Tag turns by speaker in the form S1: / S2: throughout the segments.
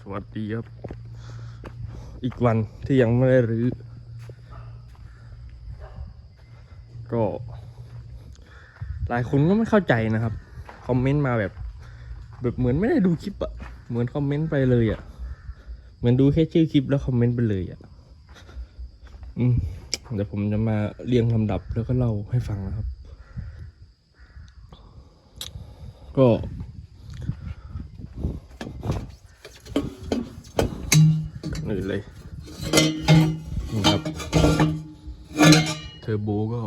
S1: สวัสดีครับ อีกวันที่ยังไม่ได้รื้อก็หลายคนก็ไม่เข้าใจนะครับ คอมเมนต์มาแบบ แบบเหมือนไม่ได้ดูคลิปอะเหมือนคอมเมนต์ไปเลยอะเหมือนดูแค่ชื่อคลิปแล้วคอมเมนต์ไปเลยอะอืมเดี๋ยวผมจะมาเรียงลำดับแล้วก็เล่าให้ฟังนะครับ ก็ นี่เลยนี่ครับ เทอร์โบก็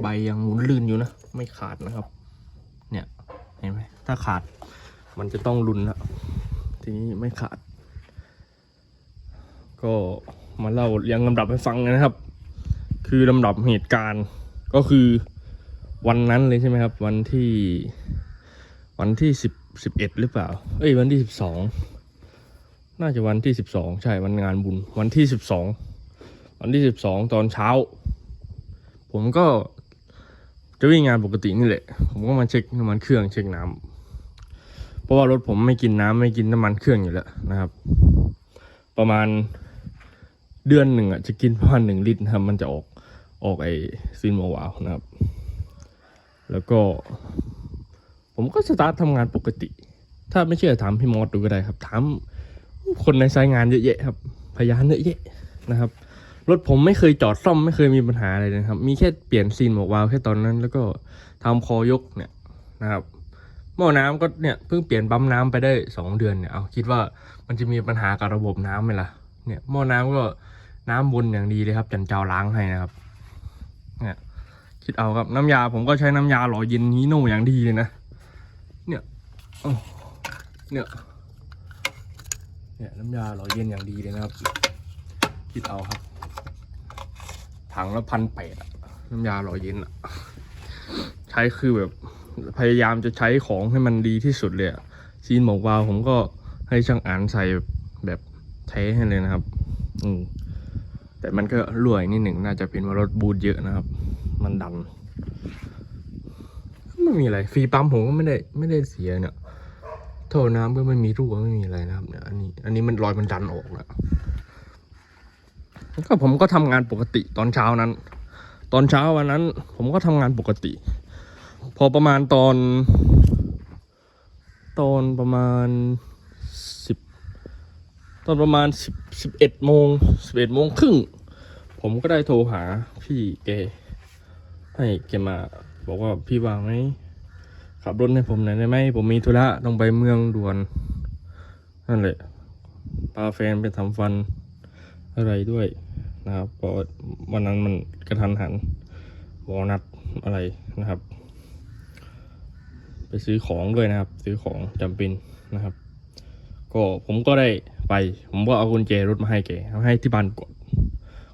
S1: ใบยังหมุนลื่นอยู่นะ ไม่ขาดนะครับ เนี่ยเห็นไหมถ้าขาดมันจะต้องรุนละทีนี้ไม่ขาด ก็มาเล่าเรียงลำดับให้ฟังนะครับ คือลำดับเหตุการณ์ก็คือวันนั้นเลยใช่ไหมครับ วันที่ วันที่สิบสิบเอ็ดหรือเปล่า เอ้ยวันที่สิบสอง น่าจะวันที่สิบสองใช่วันงานบุญ วันที่สิบสองวันที่สิบสองตอนเช้า ผมก็จะวิ่งงานปกตินี่แหละ ผมก็มาเช็คน้ำมันเครื่องเช็คน้ำเพราะว่ารถผมไม่กินน้ำไม่กินน้ำมันเครื่องอยู่แล้วนะครับ ประมาณเดือนหนึ่งอะจะกินประมาณหนึ่งลิตรนะครับ มันจะออกออกไอซินโมวาวนะครับ แล้วก็ ผมก็สตาร์ททำงานปกติ ถ้าไม่เชื่อถามพี่มอสดูก็ได้ครับ ถาม คนในสายงานเยอะแยะครับ พยานเยอะแยะนะครับ รถผมไม่เคยจอดซ่อมไม่เคยมีปัญหาอะไรเลยนะครับ มีแค่เปลี่ยนซีนหมวกวาล์วแค่ตอนนั้น แล้วก็ทำคอยกเนี่ยนะครับหม้อน้ำก็เนี่ยเพิ่งเปลี่ยนปั๊มน้ำไปได้สองเดือนเนี่ยเอาคิดว่ามันจะมีปัญหากับระบบน้ำไหมล่ะเนี่ยหม้อน้ำก็น้ำวนอย่างดีเลยครับ จันเจ้าล้างให้นะครับเนี่ยคิดเอาครับน้ำยาผมก็ใช้น้ำยาหล่อเย็นฮีโน่อย่างดีเลยนะเนี่ยอ้เนี่ย เนี่ยน้ำยาหล่อเย็นอย่างดีเลยนะครับ คิดเอาครับ ถังละพันแปดน้ำยาหล่อเย็นอะใช้คือแบบพยายามจะใช้ของให้มันดีที่สุดเลยอะซีนหมอกวาวผมก็ให้ช่างอ่านใส่แบบแท้ให้เลยนะครับ อืมแต่มันก็รวยนิดหนึ่งน่าจะเป็นว่ารถบูทเยอะนะครับ มันดันไม่มีอะไรฟรีปั๊มผมก็ไม่ได้ไม่ได้เสียเนี่ย ท่อน้ำก็ไม่มีรั่วไม่มีอะไรนะครับเนี่ยอันนี้อันนี้มันรอยมันดันออกแล้วก็ผมก็ทำงานปกติตอนเช้านั้น ตอนเช้าวันนั้น ผมก็ทำงานปกติ พอประมาณตอน ตอนประมาณสิบตอนประมาณสิบสิบเอ็ดโมงสิบเอ็ดโมงครึ่งผมก็ได้โทรหาพี่แกให้แกมา บอกว่าพี่วางไหม ขับรถให้ผมหน่อยได้ไหมผมมีธุระต้องไปเมืองด่วน นั่นแหละพาแฟนไปทำฟันอะไรด้วยนะครับเพราะวันนั้นมันกระทันหันวอนัดอะไรนะครับ ไปซื้อของด้วยนะครับ ซื้อของจำเป็นนะครับ ก็ผมก็ได้ไป ผมก็เอากุญแจรถมาให้แกเอาให้ที่บ้านกด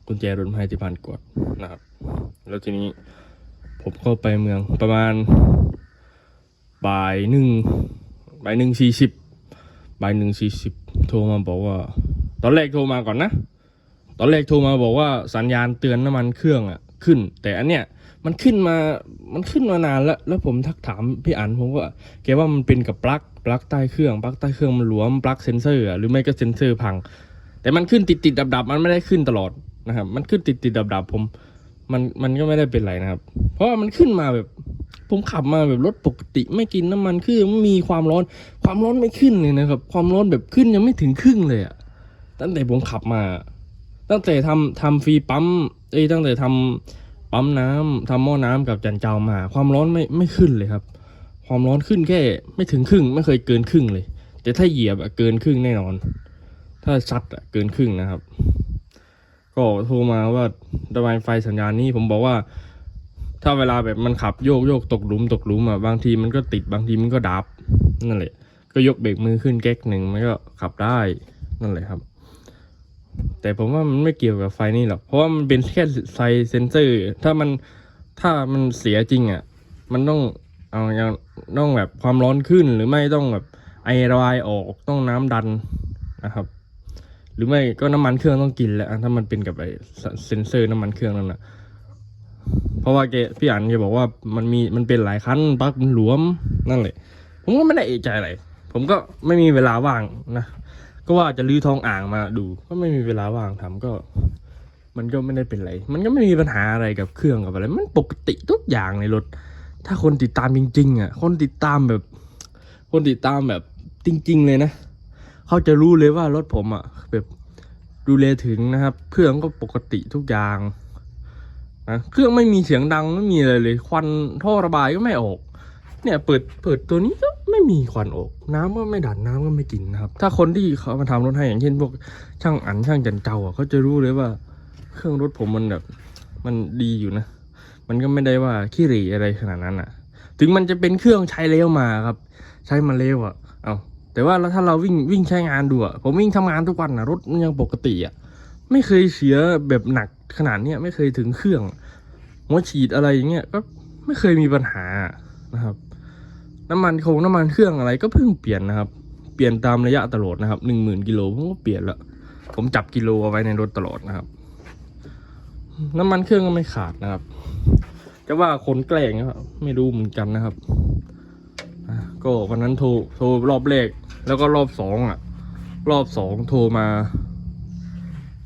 S1: กุญแจรถมาให้ที่บ้านกดนะครับ แล้วทีนี้ผมก็ไปเมืองประมาณ บ่ายหนึ่งบ่ายหนึ่งสี่สิบบ่ายหนึ่งสี่สิบโทรมาบอกว่า ตอนแรกโทรมาก่อนนะ ตอนแรกโทรมาบอกว่าสัญญาณเตือนน้ำมันเครื่องอะขึ้น แต่อันเนี้ยมันขึ้นมา มันขึ้นมานานแล้ว แล้วผมทักถามพี่อันผมว่าแกว่ามันเป็นกับปลั๊ก ปลั๊กใต้เครื่อง ปลั๊กใต้เครื่องมันหลวม ปลั๊กเซนเซอร์หรือไม่ก็เซนเซอร์พัง แต่มันขึ้นติดติดดับดับมันไม่ได้ขึ้นตลอดนะครับ มันขึ้นติดติดดับดับผม มันมันก็ไม่ได้เป็นไรนะครับ เพราะว่ามันขึ้นมาแบบ ผมขับมาแบบรถปกติ ไม่กินน้ำมันคือไม่มีความร้อน ความร้อนไม่ขึ้นเลยนะครับ ความร้อนแบบขึ้นยังไม่ถึงครึ่งเลยอะตั้งแต่ผมขับมา ตั้งแต่ทำทำฟรีปั๊มเอ้ยตั้งแต่ทำปั๊มน้ำทำหม้อน้ำกับจันเจ้ามา ความร้อนไม่ไม่ขึ้นเลยครับ ความร้อนขึ้นแค่ไม่ถึงครึ่ง ไม่เคยเกินครึ่งเลย แต่ถ้าเหยียบอะเกินครึ่งแน่นอน ถ้าซัดอะเกินครึ่งนะครับ ก็โทรมาว่าทำไมไฟสัญญาณนี้ผมบอกว่า ถ้าเวลาแบบมันขับโยกโยกตกหลุมตกหลุมอะบางทีมันก็ติดบางทีมันก็ดับนั่นแหละ ก็ยกเบรกมือขึ้นแก๊กหนึ่งมันก็ขับได้นั่นแหละครับ แต่ผมว่ามันไม่เกี่ยวกับไฟนี่หรอกเพราะว่ามันเป็นแค่ไฟเซนเซอร์ ถ้ามันถ้ามันเสียจริงอะ มันต้องเอาอย่างต้องแบบความร้อนขึ้นหรือไม่ต้องแบบไอระบายออกต้องน้ำดันนะครับ หรือไม่ก็น้ำมันเครื่องต้องกินแหละถ้ามันเป็นกับไอเซนเซอร์น้ำมันเครื่องนั่นนะเพราะว่าแกพี่อันแกบอกว่ามันมีมันเป็นหลายคันปลั๊กมันหลวมนั่นแหละผมก็ไม่ได้เอะใจอะไรผผมก็ไม่มีเวลาว่างนะก็ว่าจะลื้อทองอ่างมาดู ก็ไม่มีเวลาว่างทำก็ มันก็ไม่ได้เป็นไร มันก็ไม่มีปัญหาอะไรกับเครื่องกับอะไร มันปกติทุกอย่างในรถ ถ้าคนติดตามจริง ๆ อะ คนติดตามแบบ คนติดตามแบบจริง ๆ เลยนะ เขาจะรู้เลยว่ารถผมอะแบบดูแลถึงนะครับ เครื่องก็ปกติทุกอย่างนะเครื่องไม่มีเสียงดังไม่มีอะไรเลย ควันท่อระบายก็ไม่ออก เนี่ยเปิดเปิดตัวนี้ก็ไม่มีควันออก น้ำก็ไม่ดันน้ำก็ไม่กินนะครับ ถ้าคนที่เขามาทำรถให้อย่างเช่นพวกช่างอันช่างจันเจ้าอะเขาจะรู้เลยว่า เครื่องรถผมมันแบบ มันดีอยู่นะ มันก็ไม่ได้ว่าขี้เหร่อะไรขนาดนั้นอะ ถึงมันจะเป็นเครื่องใช้แล้วมาครับ ใช้มาแล้วอะ เอา แต่ว่าถ้าเราวิ่งวิ่งใช้งานดูอะผมวิ่งทำงานทุกวันนะรถมันยังปกติอะไม่เคยเสียแบบหนักขนาดเนี้ยไม่เคยถึงเครื่องหัวฉีดอะไรอย่างเงี้ยก็ไม่เคยมีปัญหานะครับน้ำมันคงน้ำมันเครื่องอะไรก็เพิ่งเปลี่ยนนะครับ เปลี่ยนตามระยะตลอดนะครับหนึ่งหมื่นกิโลผมก็เปลี่ยนละผมจับกิโลเอาไว้ในรถตลอดนะครับ น้ำมันเครื่องก็ไม่ขาดนะครับจะว่าคนแกล้งก็ไม่รู้เหมือนกันนะครับก็วันนั้นโทรโทรรอบแรก แล้วก็รอบสองอะ รอบสองโทรมา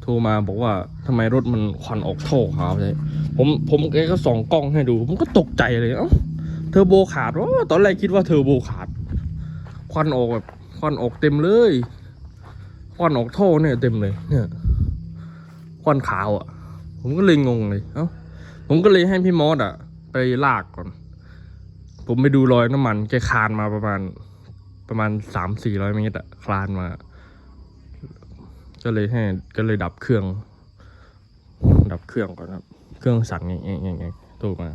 S1: โทรมาบอกว่าทำไมรถมันควันออกท่อขาวใช่ผมผมแกก็ส่องกล้องให้ดู ผมก็ตกใจเลยเอ้าเทอร์โบขาดวะตอนแรกคิดว่าเทอร์โบขาด ควันออกแบบควันออกเต็มเลย ควันออกท่อเนี่ยเต็มเลยเนี่ยควันขาวอะ ผมก็เลยงงเลยเอ้าผมก็เลยให้พี่มอสอะ ไปลากก่อน ผมไปดูรอยน้ำมันแกคานมาประมาณ ประมาณสามสี่ร้อยเมตรอะคลานมา ก็เลยให้ก็เลยดับเครื่อง ดับเครื่องก่อนครับ เครื่องสั่นอย่างเงี้ยอย่างเงี้ยโทรมา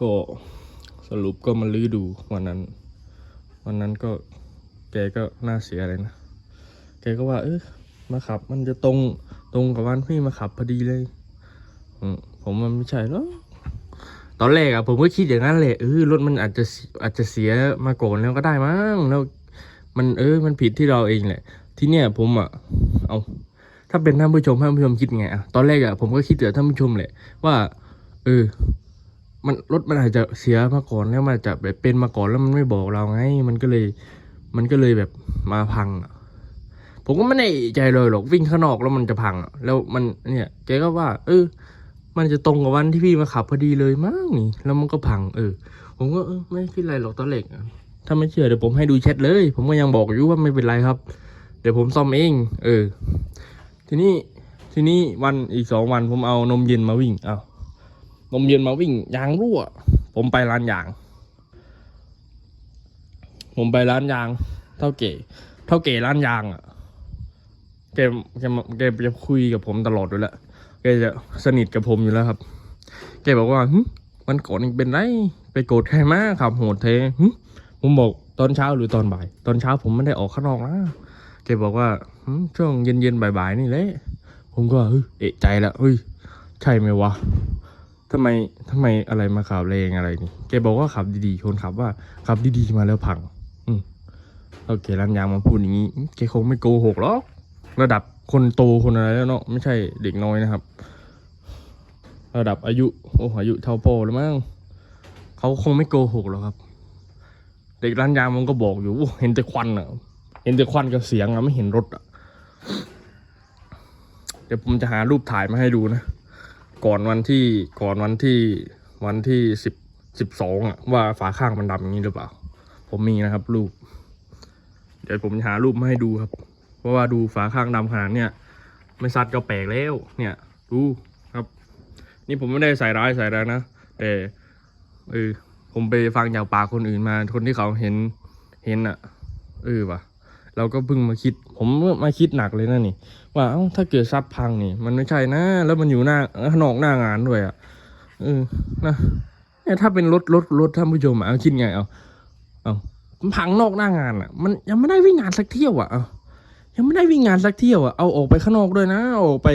S1: ก็สรุปก็มาลื้อดูวันนั้น วันนั้นก็แกก็น่าเสียเลยนะ แกก็ว่า เออมาขับ มันจะตรงตรงกับวันพี่มาขับพอดีเลยผมมันไม่ใช่หรอก ตอนแรกอะผมก็คิดอย่างนั้นแหละเออรถมันอาจจะอาจจะเสียมาก่อนแล้วก็ได้มั้งแล้วมันเออมันผิดที่เราเองแหละ ที่เนี่ยผมอะเอาถ้าเป็นท่านผู้ชมท่านผู้ชมคิดไงอะตอนแรกอะผมก็คิดแต่ท่านผู้ชมแหละ ว่าเออมันรถมันอาจจะเสียมาก่อนแล้วมันจะแบบเป็นมาก่อนแล้วมันไม่บอกเราไง มันก็เลย มันก็เลยแบบมาพังอะผมก็ไม่ได้ใจเลยหรอกวิ่งข้างนอกแล้วมันจะพังอะแล้วมันเนี่ยแกก็ว่า เออ มันจะตรงกับวันที่พี่มาขับพอดีเลยมั้งนี่ แล้วมันก็พังเออ ผมก็เออไม่คิดอะไรหรอกตอนแรกอะถ้าไม่เชื่อเดี๋ยวผมให้ดูแชทเลย ผมก็ยังบอกอยู่ว่าไม่เป็นไรครับ เดี๋ยวผมซ่อมเอง เออ ทีนี้ทีนี้วันอีกสองวันผมเอานมเย็นมาวิ่ง เอานมเย็นมาวิ่งยางรั่ว ผมไปร้านยาง ผมไปร้านยาง เท่าเก๋เท่าเก๋ร้านยางอะแกแกแกจะคุยกับผมตลอดอยู่แล้ว แกจะสนิทกับผมอยู่แล้วครับ แกบอกว่าหึวันก่อนเป็นไรไปโกรธใครมาขับโหดเทหึผมบอกตอนเช้าหรือตอนบ่าย ตอนเช้าผมไม่ได้ออกข้างนอกนะแกบอกว่าช่วงเย็นๆบ่ายๆนี่แหละผมก็เฮ้ยเอะใจละเฮ้ยใช่ไหมวะทำไมทำไมอะไรมาขับแรงอะไรนี่แกบอกว่าขับดีๆคนขับว่าขับดีๆมาแล้วพัง อืมโอเคร้านยางมาพูดอย่างนี้แกคงไม่โกหกหรอกระดับ คนโตคนอะไรแล้วเนาะไม่ใช่เด็กน้อยนะครับ ระดับอายุโอ้อายุเท่าพ่อแล้วมั้งเขาคงไม่โกหกหรอกครับ เด็กร้านยางมันก็บอกอยู่เห็นแต่ควันอะเห็นแต่ควันกับเสียงอะไม่เห็นรถอะเดี๋ยวผมจะหารูปถ่ายมาให้ดูนะ ก่อนวันที่ก่อนวันที่วันที่สิบสิบสองอะว่าฝาข้างมันดำอย่างนี้หรือเปล่า ผมมีนะครับรูป เดี๋ยวผมจะหารูปมาให้ดูครับ ราะว่าดูฝาข้างดำขนาดเนี้ยไม่ซัดก็แปลกแล้วเนี่ยดูครับ นี่ผมไม่ได้ใส่ร้ายใส่ร้ายนะแต่เออผมไปฟังจากปากคนอื่นมาคนที่เขาเห็นเห็นอะเออว่ะ เราก็เพิ่งมาคิด ผมมาคิดหนักเลยนะนี่ว่าเอ้าถ้าเกิดซัดพังนี่ มันไม่ใช่นะ แล้วมันอยู่หน้าขนอกหน้างานด้วยอะเออนะเนี่ยถ้าเป็นรถรถรถท่านผู้ชมอะเอาคิดไงเอาเอามันพังนอกหน้างานอะมันยังไม่ได้วิ่งงานสักเที่ยวอะเอา ยังไม่ได้วิ่งงานสักเที่ยวอะเอาออกไปข้างนอกด้วยนะเอาออกไป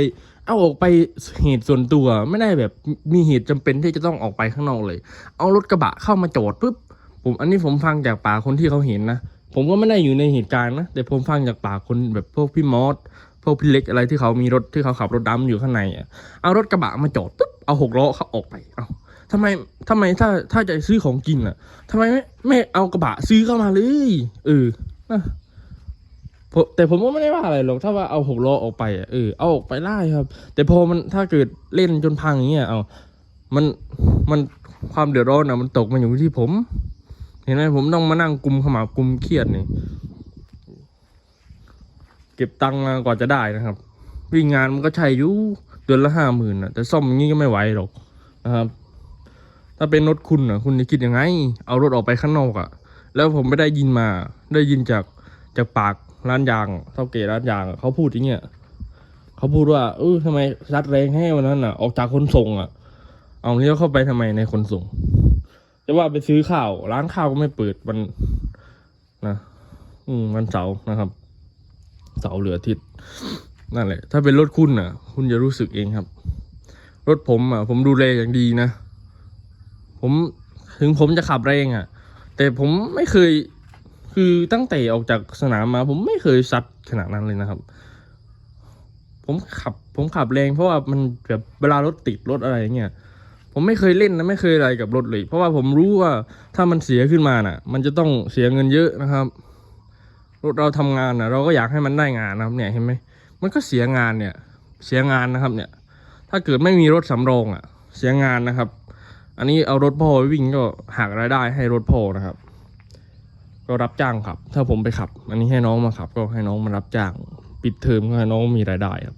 S1: เอาออกไปเหตุส่วนตัวไม่ได้แบบมีเหตุจำเป็นที่จะต้องออกไปข้างนอกเลย เอารถกระบะเข้ามาจอดปุ๊บผมอันนี้ผมฟังจากปากคนที่เขาเห็นนะผมก็ไม่ได้อยู่ในเหตุการณ์นะแต่ผมฟังจากปากคนแบบพวกพี่มอสพวกพี่เล็กอะไรที่เขามีรถที่เขาขับรถดำอยู่ข้างในอะเอารถกระบะมาจอดปุ๊บเอาหกล้อเขาออกไปเอาทำไมทำไมถ้าถ้าจะซื้อของกินอะทำไมไม่ไม่เอากระบะซื้อเข้ามาเลยเออนะ ผมแต่ผมก็ไม่ได้ว่าอะไรหรอกถ้าว่าเอาหกล้อออกไปอะเออเอาออกไปได้ครับ แต่พอมันถ้าเกิดเล่นจนพังอย่างเงี้ยเอามันมันความเดือดร้อนอะมันตกมาอยู่ที่ผม เห็นไหมผมต้องมานั่งกุมขมับกุมเครียดนี่เก็บตังค์มากว่าจะได้นะครับ วิ่งงานมันก็ใช่อยู่เดือนละห้าหมื่นนะแต่ซ่อมอย่างนี้ก็ไม่ไหวหรอกนะครับ ถ้าเป็นรถคุณอะคุณจะคิดยังไง เอารถออกไปข้างนอกอะ แล้วผมไม่ได้ยินมาได้ยินจากจากปาก ร้านยางเท่าเกร้านยางเขาพูดอย่างเงี้ยเขาพูดว่าเออทำไมรัดแรงให้วันนั้นอะ ออกจากคนส่งอะ เอาเลี้ยวเข้าไปทำไมในคนส่งจะว่าไปซื้อข้าว ร้านข้าวก็ไม่เปิดวันนะอืมวันเสาร์นะครับ เสาร์เหลืออาทิตย์นั่นแหละ ถ้าเป็นรถคุณอะ คุณจะรู้สึกเองครับ รถผมอะ ผมดูแลอย่างดีนะ ผมถึงผมจะขับแรงอะ แต่ผมไม่เคย คือตั้งแต่ออกจากสนามมา ผมไม่เคยซัดขนาดนั้นเลยนะครับ ผมขับ ผมขับแรงเพราะว่ามันแบบเวลารถติดรถอะไรเงี้ยผมไม่เคยเล่นนะไม่เคยอะไรกับรถเลย เพราะว่าผมรู้ว่าถ้ามันเสียขึ้นมาน่ะ มันจะต้องเสียเงินเยอะนะครับ รถเราทำงานน่ะเราก็อยากให้มันได้งานนะครับ เนี่ยเห็นไหมมันก็เสียงานเนี่ย เสียงานนะครับ เนี่ย ถ้าเกิดไม่มีรถสำรองอะ เสียงานนะครับ อันนี้เอารถพ่อวิ่งก็หักรายได้ให้รถพ่อนะครับ ก็รับจ้างขับ ถ้าผมไปขับ อันนี้ให้น้องมาขับ ก็ให้น้องมารับจ้าง ปิดเทอมก็ให้น้องมีรายได้ครับ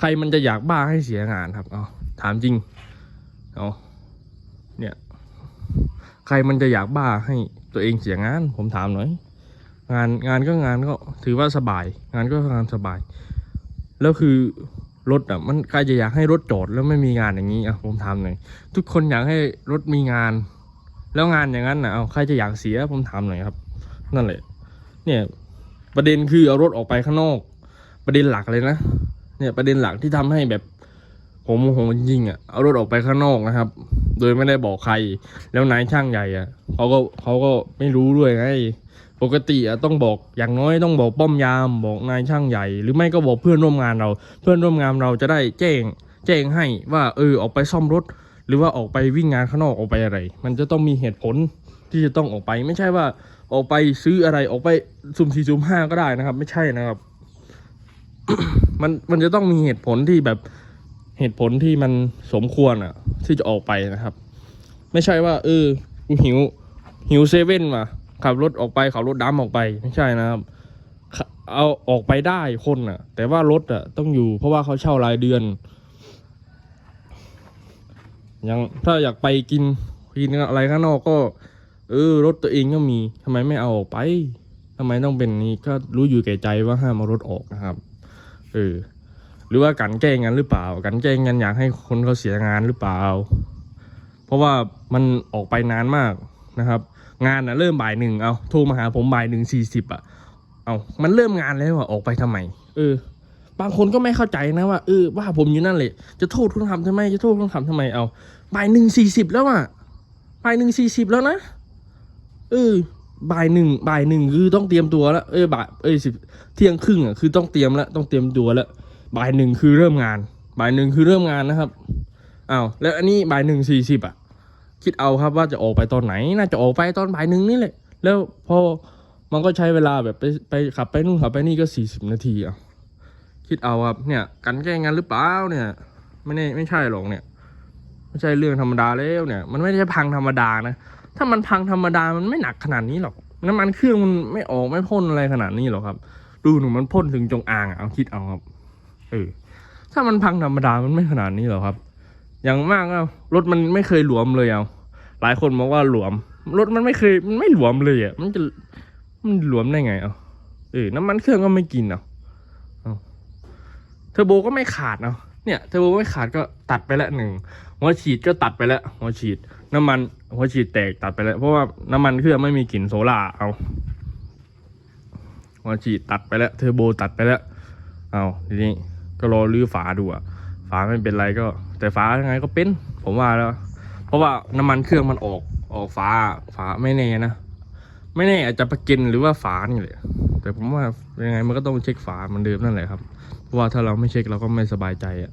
S1: ใครมันจะอยากบ้าให้เสียงานครับเอาถามจริงเอาเนี่ย ใครมันจะอยากบ้าให้ตัวเองเสียงาน ผมถามหน่อย งานงานก็งานก็ถือว่าสบาย งานก็งานสบาย แล้วคือรถอะมันใครจะอยากให้รถจอดแล้วไม่มีงานอย่างนี้อะผมถามหน่อยทุกคนอยากให้รถมีงาน แล้วงานอย่างนั้นอะเอาใครจะอยากเสียผมถามหน่อยครับ นั่นแหละ เนี่ย ประเด็นคือเอารถออกไปข้างนอก ประเด็นหลักเลยนะเนี่ยประเด็นหลักที่ทำให้แบบ ผมโมโหจริงอะเอารถออกไปข้างนอกนะครับ โดยไม่ได้บอกใคร แล้วนายช่างใหญ่อะเขาก็เขาก็ไม่รู้ด้วยไงปกติอะต้องบอกอย่างน้อยต้องบอกป้อมยามบอกนายช่างใหญ่ หรือไม่ก็บอกเพื่อนร่วมงานเรา เพื่อนร่วมงานเราจะได้แจ้ง แจ้งให้ว่าเออออกไปซ่อมรถ หรือว่าออกไปวิ่งงานข้างนอกออกไปอะไร มันจะต้องมีเหตุผลที่จะต้องออกไป ไม่ใช่ว่าออกไปซื้ออะไรออกไปสุ่มสี่สุ่มห้าก็ได้นะครับ ไม่ใช่นะครับ มันมันจะต้องมีเหตุผลที่แบบเหตุผลที่มันสมควรอะ ที่จะออกไปนะครับ ไม่ใช่ว่า เออกูหิวหิวเซเว่นมาขับรถออกไปขับรถดำออกไปไม่ใช่นะครับ เอาออกไปได้คนอะ แต่ว่ารถอะต้องอยู่เพราะว่าเขาเช่ารายเดือน ยังถ้าอยากไปกินกินอะไรข้างนอกก็ เออรถตัวเองก็มีทำไมไม่เอาออกไปทำไมต้องเป็นนี้ก็รู้อยู่แก่ใจว่าห้ามเอารถออกนะครับเออหรือว่ากันแกล้งกันหรือเปล่า กันแกล้งกันอยากให้คนเขาเสียงานหรือเปล่า เพราะว่ามันออกไปนานมากนะครับ งานนะเริ่มบ่ายหนึ่งเอาโทรมาหาผมบ่ายหนึ่งสี่สิบอะเอามันเริ่มงานแล้วอะออกไปทำไม เออ บางคนก็ไม่เข้าใจนะว่าเออว่าผมอยู่นั่นเลยจะโทษคนทำทำไมจะโทษคนทำทำไมเอาบ่ายหนึ่งสี่สิบแล้วอะบ่ายหนึ่งสี่สิบแล้วนะเออบ่ายหนึ่งบ่ายหนึ่งคือต้องเตรียมตัวแล้วเออบ่ายเอ้ยสิบเที่ยงครึ่งอะคือต้องเตรียมแล้วต้องเตรียมตัวแล้วบ่ายหนึ่งคือเริ่มงาน บ่ายหนึ่งคือเริ่มงานนะครับอ้าวแล้วอันนี้บ่ายหนึ่งสี่สิบอะ คิดเอาครับว่าจะออกไปตอนไหน น่าจะออกไปตอนบ่ายหนึ่งนี่แหละแล้วพอมันก็ใช้เวลาแบบไปไปขับไปนู่นขับไปนี่ก็สี่สิบนาทีอะ คิดเอาครับเนี่ย กันแกล้งกันหรือเปล่าเนี่ย ไม่แน่ไม่ใช่หรอกเนี่ย ไม่ใช่เรื่องธรรมดาแล้วเนี่ย มันไม่ใช่พังธรรมดานะถ้ามันพังธรรมดามันไม่หนักขนาดนี้หรอกน้ำมันเครื่องมันไม่ออกไม่พ่นอะไรขนาดนี้หรอกครับ ดูหนูมันพ่นถึงจงอางอะเอาคิดเอาครับเออถ้ามันพังธรรมดามันไม่ขนาดนี้หรอกครับ อย่างมากก็รถมันไม่เคยหลวมเลยเอาหลายคนบอกว่าหลวมรถมันไม่เคยมันไม่หลวมเลยอะมันจะมันหลวมได้ไงเอาเออน้ำมันเครื่องก็ไม่กินอาเอา เทอร์โบก็ไม่ขาดเอาะเนี่ยเทอร์โบไม่ขาดก็ตัดไปละหนึ่งหัวฉีดก็ตัดไปแล้วหัวฉีดน้ำมันหัวฉีดแตกตัดไปแล้ว เพราะว่าน้ำมันเครื่องไม่มีกลิ่นโซล่าเอาหัวฉีดตัดไปแล้วเทอร์โบตัดไปแล้วเอาทีนี้ก็รอรื้อฝาดูอะฝาไม่เป็นไรก็ แต่ฝายังไงก็เป็น ผมว่าแล้ว เพราะว่าน้ำมันเครื่องมันออกออกฝาฝาไม่แน่นะไม่แน่อาจจะประกินหรือว่าฝานี่แหละแต่ผมว่ายังไงมันก็ต้องเช็คฝามันเดิมนั่นแหละครับ ว่าถ้าเราไม่เช็คเราก็ไม่สบายใจอะ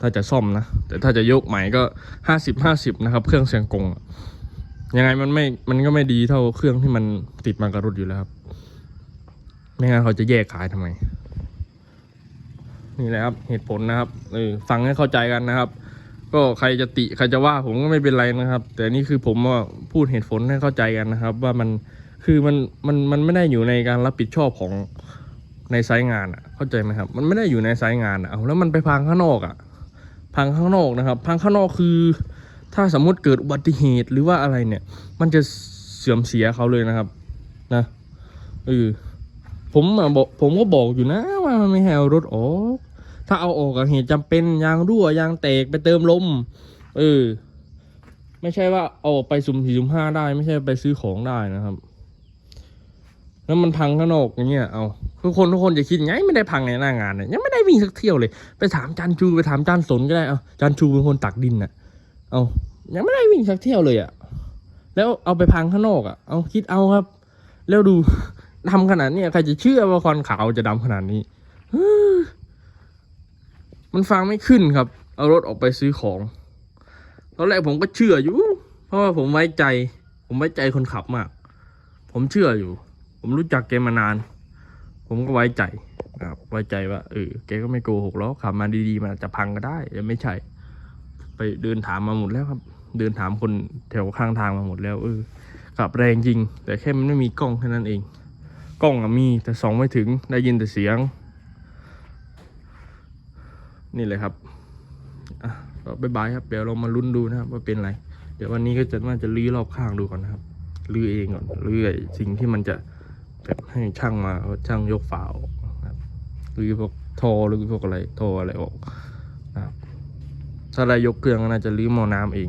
S1: ถ้าจะซ่อมนะ แต่ถ้าจะยกใหม่ก็ห้าสิบห้าสิบนะครับ เครื่องเสียงกงยังไงมันไม่ มันก็ไม่ดีเท่าเครื่องที่มันติดมากับรถอยู่แล้วครับ ไม่งั้นเขาจะแยกขายทำไม นี่แหละครับเหตุผลนะครับเออฟังให้เข้าใจกันนะครับ ก็ใครจะติใครจะว่าผมก็ไม่เป็นไรนะครับ แต่นี่คือผมว่าพูดเหตุผลให้เข้าใจกันนะครับ ว่ามันคือมันมันมันไม่ได้อยู่ในการรับผิดชอบของ ในไซต์งานอะ เข้าใจไหมครับ มันไม่ได้อยู่ในไซต์งานอะเอาแล้วมันไปพังข้างนอกอะ พังข้างนอกนะครับ พังข้างนอกคือ ถ้าสมมติเกิดอุบัติเหตุหรือว่าอะไรเนี่ย มันจะเสื่อมเสียเขาเลยนะครับ นะเออผมบอกผมก็บอกอยู่นะว่ามันไม่ให้เอารถออก ถ้าเอาออกกับเหตุจำเป็นยางรั่วยางแตกไปเติมลม เออ ไม่ใช่ว่าเอาไปสุ่มสี่สุ่มห้าได้ ไม่ใช่ไปซื้อของได้นะครับ แล้วมันพังข้างนอกอย่างเงี้ยเอาทุกคนทุกคนจะคิดไงไม่ได้พังในหน้างานเนี่ยยังไม่ได้วิ่งสักเที่ยวเลย ไปถามจันชูไปถามจันสนก็ได้เอาจันชูเป็นคนตักดินน่ะเอายังไม่ได้วิ่งสักเที่ยวเลยอะ่ะแล้วเอาไปพังข้างนอกอะ่ะเอาคิดเอาครับ แล้วดูดำขนาดเนี้ยใครจะเชื่อว่าควันขาวจะดำขนาดนี้มันฟังไม่ขึ้นครับ เอารถออกไปซื้อของตอนแรกผมก็เชื่ออยู่ เพราะว่าผมไว้ใจ ผมไว้ใจคนขับมาก ผมเชื่ออยู่ ผมรู้จักแกมานาน ผมก็ไว้ใจนะครับไว้ใจว่าเออแกก็ไม่โกหกหรอกขับมาดีๆมันอาจจะพังก็ได้ยังไม่ใช่ ไปเดินถามมาหมดแล้วครับ เดินถามคนแถวข้างทางมาหมดแล้วเออขับแรงจริง แต่แค่มันไม่มีกล้องแค่นั้นเอง กล้องอะมีแต่ส่องไม่ถึงได้ยินแต่เสียง นี่เลยครับอะก็บายบายครับ เดี๋ยวเรามาลุ้นดูนะครับว่าเป็นอะไร เดี๋ยววันนี้ก็จะน่าจะลื้อรอบข้างดูก่อนนะครับลื้อเองก่อนลื้อไอสิ่งที่มันจะ แบบให้ช่างมาช่างยกฝาออกนะครับหรือพวกทอหรือพวกอะไรทออะไรออกนะครับถ้าอะไรยกเครื่องก็น่าจะรื้อหม้อน้ำเอง